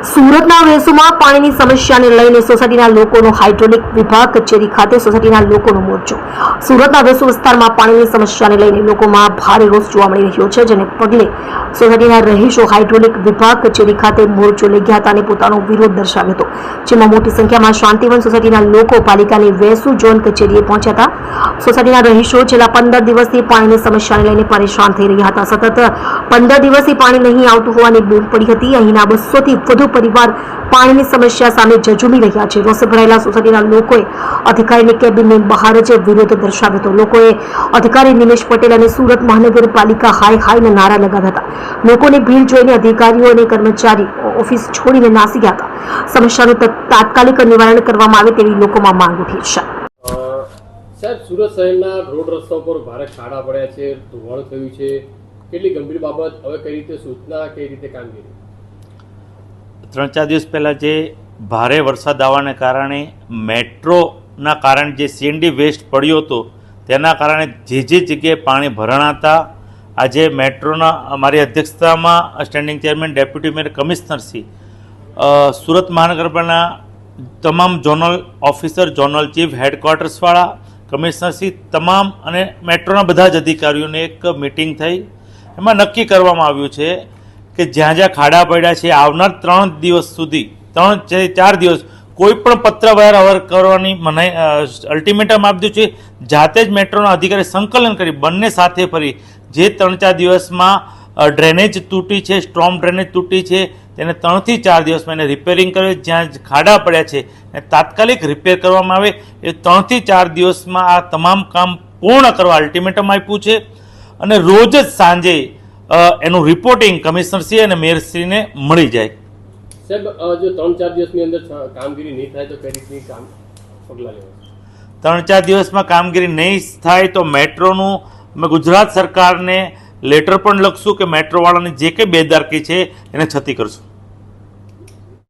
સુરતના વેસુમાં પાણીની સમસ્યાને લઈને સોસાયટીના લોકોનો હાઇડ્રોલિક વિભાગ કચેરી ખાતે સોસાયટીના લોકોનો મોરચો. સુરતના વેસુ વિસ્તારમાં પાણીની સમસ્યાને લઈને લોકોમાં ભારે રોષ જોવા મળી રહ્યો છે, જેને પગલે સોસાયટીના રહીશો હાઇડ્રોલિક વિભાગ કચેરી ખાતે મોરચો લઈ ગયા હતા અને પોતાનો વિરોધ દર્શાવ્યો હતો. જેમાં મોટી સંખ્યામાં શાંતિવન સોસાયટીના લોકો પાલિકાની વેસુ ઝોન કચેરીએ પહોંચ્યા હતા. સોસાયટીના રહીશો છેલ્લા પંદર દિવસથી પાણીની સમસ્યાને લઈને પરેશાન થઈ રહ્યા હતા. સતત પંદર દિવસથી પાણી નહીં આવતું હોવાની બૂમ પડી હતી. અહીંના બસોથી વધુ પરિવાર પાણીની સમસ્યા સામે ઝઝૂમી રહ્યા છે. રોષે ભરાયેલા સોસાયટીના લોકોએ અધિકારીની કેબિનની બહાર જ વિરોધ દર્શાવ્યો હતો. લોકોએ અધિકારી નિમેશ પટેલ અને સુરત મહાનગરપાલિકા હાય હાયના નારા લગાવ્યા હતા. લોકોની ભીડ જોઈને અધિકારીઓ અને કર્મચારી ઓફિસ છોડીને નાસી ગયા હતા. સમસ્યાનું તાત્કાલિક નિવારણ કરવામાં આવે તેવી લોકોમાં માંગ ઉઠી છે. સાહેબ, સુરત શહેરના રોડ રસ્તા ઉપર ભારે ખાડા પડ્યા છે, ધોવાણ થયું છે. કેટલી ગંભીર બાબત? હવે કઈ રીતે સૂચના, કઈ રીતે કામગીરી? ત્રણ ચાર દિવસ પહેલાં જે ભારે વરસાદ આવવાને કારણે મેટ્રોના કારણે જે સીએનડી વેસ્ટ પડ્યો હતો, તેના કારણે જે જે જગ્યાએ પાણી ભરાણા હતા આજે મેટ્રોના અમારી અધ્યક્ષતામાં સ્ટેન્ડિંગ ચેરમેન ડેપ્યુટી મેયર કમિશનરશ્રી સુરત મહાનગરપાલિકાના તમામ ઝોનલ ઓફિસર ઝોનલ ચીફ હેડક્વાર્ટર્સવાળા કમિશનરશ્રી તમામ અને મેટ્રોના બધા જ અધિકારીઓને એક મિટિંગ થઈ. એમાં નક્કી કરવામાં આવ્યું છે કે જ્યાં જ્યાં ખાડા પડ્યા છે, આવનાર ત્રણ દિવસ સુધી, ત્રણ ચાર દિવસ કોઈ પણ પત્રવ્યવહાર અવર કરવાની મનાઈ અલ્ટિમેટમ આપ્યું છે. જાતે જ મેટ્રોના અધિકારી સંકલન કરી, બંને સાથે ફરી, જે ત્રણ ચાર દિવસમાં ડ્રેનેજ તૂટી છે, સ્ટ્રોમ ડ્રેનેજ તૂટી છે, તેને ત્રણથી ચાર દિવસમાં એને રિપેરિંગ કરે જ્યાં ખાડા પડ્યા છે, એને તાત્કાલિક રિપેર કરવામાં આવે. એ ત્રણથી ચાર દિવસમાં આ તમામ કામ પૂર્ણ કરવા અલ્ટિમેટમ આપ્યું છે. અને રોજ જ સાંજે એનું રિપોર્ટિંગ કમિશનરશ્રી અને મેયરશ્રીને મળી જાય. સાહેબ જો ત્રણ ચાર દિવસની અંદર કામગીરી નહીં થાય તો કઈ રીતની કામ પગલાં લેવા. ત્રણ ચાર દિવસમાં કામગીરી નહીં થાય તો મેટ્રોનું અમે ગુજરાત સરકારને લેટર પણ લખશું કે મેટ્રોવાળાની જે કંઈ બેદારકી છે એને છતી કરશું.